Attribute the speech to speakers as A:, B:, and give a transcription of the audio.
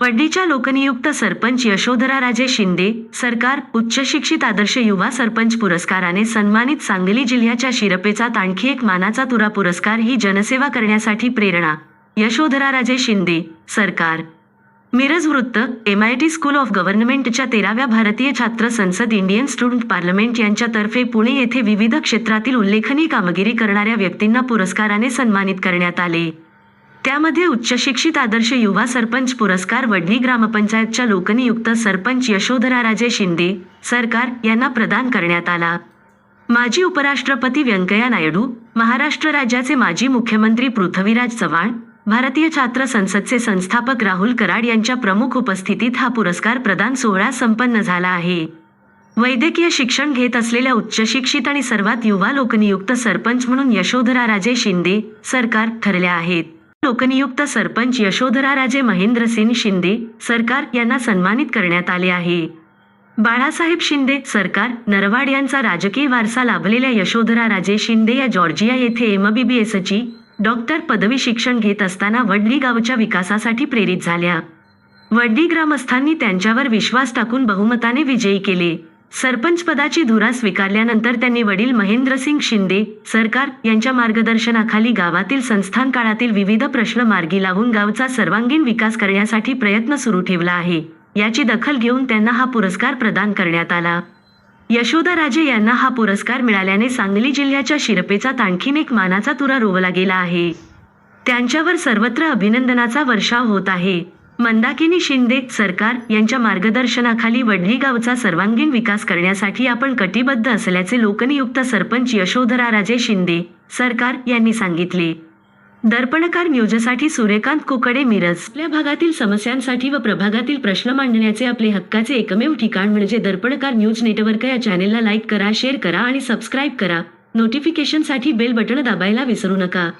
A: वड्डीच्या लोकनियुक्त सरपंच यशोधरा राजे शिंदे सरकार उच्च शिक्षित आदर्श युवा सरपंच पुरस्काराने सन्मानित सांगली जिल्ह्याच्या शिरपेचात आणखी एक मानाचा तुरा पुरस्कार ही जनसेवा करण्यासाठी प्रेरणा. यशोधरा राजे शिंदे सरकार. मिरज वृत्त M I T school of गव्हर्नमेंटच्या तेराव्या भारतीय छात्र संसद इंडियन स्टुडंट पार्लमेंट यांच्यातर्फे पुणे येथे विविध क्षेत्रातील उल्लेखनीय कामगिरी करणाऱ्या व्यक्तींना पुरस्काराने सन्मानित करण्यात आले. त्यामध्ये उच्चशिक्षित आदर्श युवा सरपंच पुरस्कार वडणी ग्रामपंचायतच्या लोकनियुक्त सरपंच यशोधरा राजे शिंदे सरकार यांना प्रदान करण्यात आला. माजी उपराष्ट्रपती व्यंकय्या नायडू महाराष्ट्र राज्याचे माजी मुख्यमंत्री पृथ्वीराज चव्हाण भारतीय छात्र संसदचे संस्थापक राहुल कराड यांच्या प्रमुख उपस्थितीत हा पुरस्कार प्रदान सोहळा संपन्न झाला आहे. वैद्यकीय शिक्षण घेत असलेल्या उच्चशिक्षित आणि सर्वात युवा लोकनियुक्त सरपंच म्हणून यशोधरा राजे शिंदे सरकार ठरल्या आहेत. लोकनियुक्त सरपंच यशोधरा राजे महेंद्रसिंग शिंदे सरकार यांना सन्मानित करण्यात आले आहे. बाळासाहेब शिंदे सरकार नरवाड यांचा राजकीय वारसा लाभलेल्या यशोधरा राजे शिंदे या जॉर्जिया येथे एमबीबीएसची डॉक्टर पदवी शिक्षण घेत असताना वडली गावच्या विकासासाठी प्रेरित झाल्या. वडली ग्रामस्थांनी त्यांच्यावर विश्वास टाकून बहुमताने विजयी केले. सरपंच पदाची धुरा स्वीकारल्यानंतर त्यांनी वडील महेंद्रसिंग शिंदे सरकार यांच्या मार्गदर्शनाखाली गावातील संस्थान काळातील विविध प्रश्न मार्गी लावून गावचा सर्वांगीण विकास करण्यासाठी प्रयत्न सुरू ठेवला आहे. याची दखल घेऊन त्यांना हा पुरस्कार प्रदान करण्यात आला. यशोदा राजे यांना हा पुरस्कार मिळाल्याने सांगली जिल्ह्याच्या शिरपेचात आणखीन एक मानाचा तुरा रोवला गेला आहे. त्यांच्यावर सर्वत्र अभिनंदनाचा वर्षाव होत आहे. मंदाकिनी शिंदे सरकार यांच्या मार्गदर्शनाखाली वडली गावचा सर्वांगीण विकास करण्यासाठी आपण कटिबद्ध असल्याचे लोकनियुक्त सरपंच यशोधरा राजे शिंदे सरकार यांनी सांगितले. दर्पणकार न्यूजसाठी सूर्यकांत कुकडे मिरज. आपल्या भागातील समस्यांसाठी व प्रभागातील प्रश्न मांडण्याचे आपले हक्काचे एकमेव ठिकाण म्हणजे दर्पणकार न्यूज नेटवर्क या चॅनेलला लाईक करा शेअर करा आणि सबस्क्राईब करा. नोटिफिकेशनसाठी बेल बटण दाबायला विसरू नका.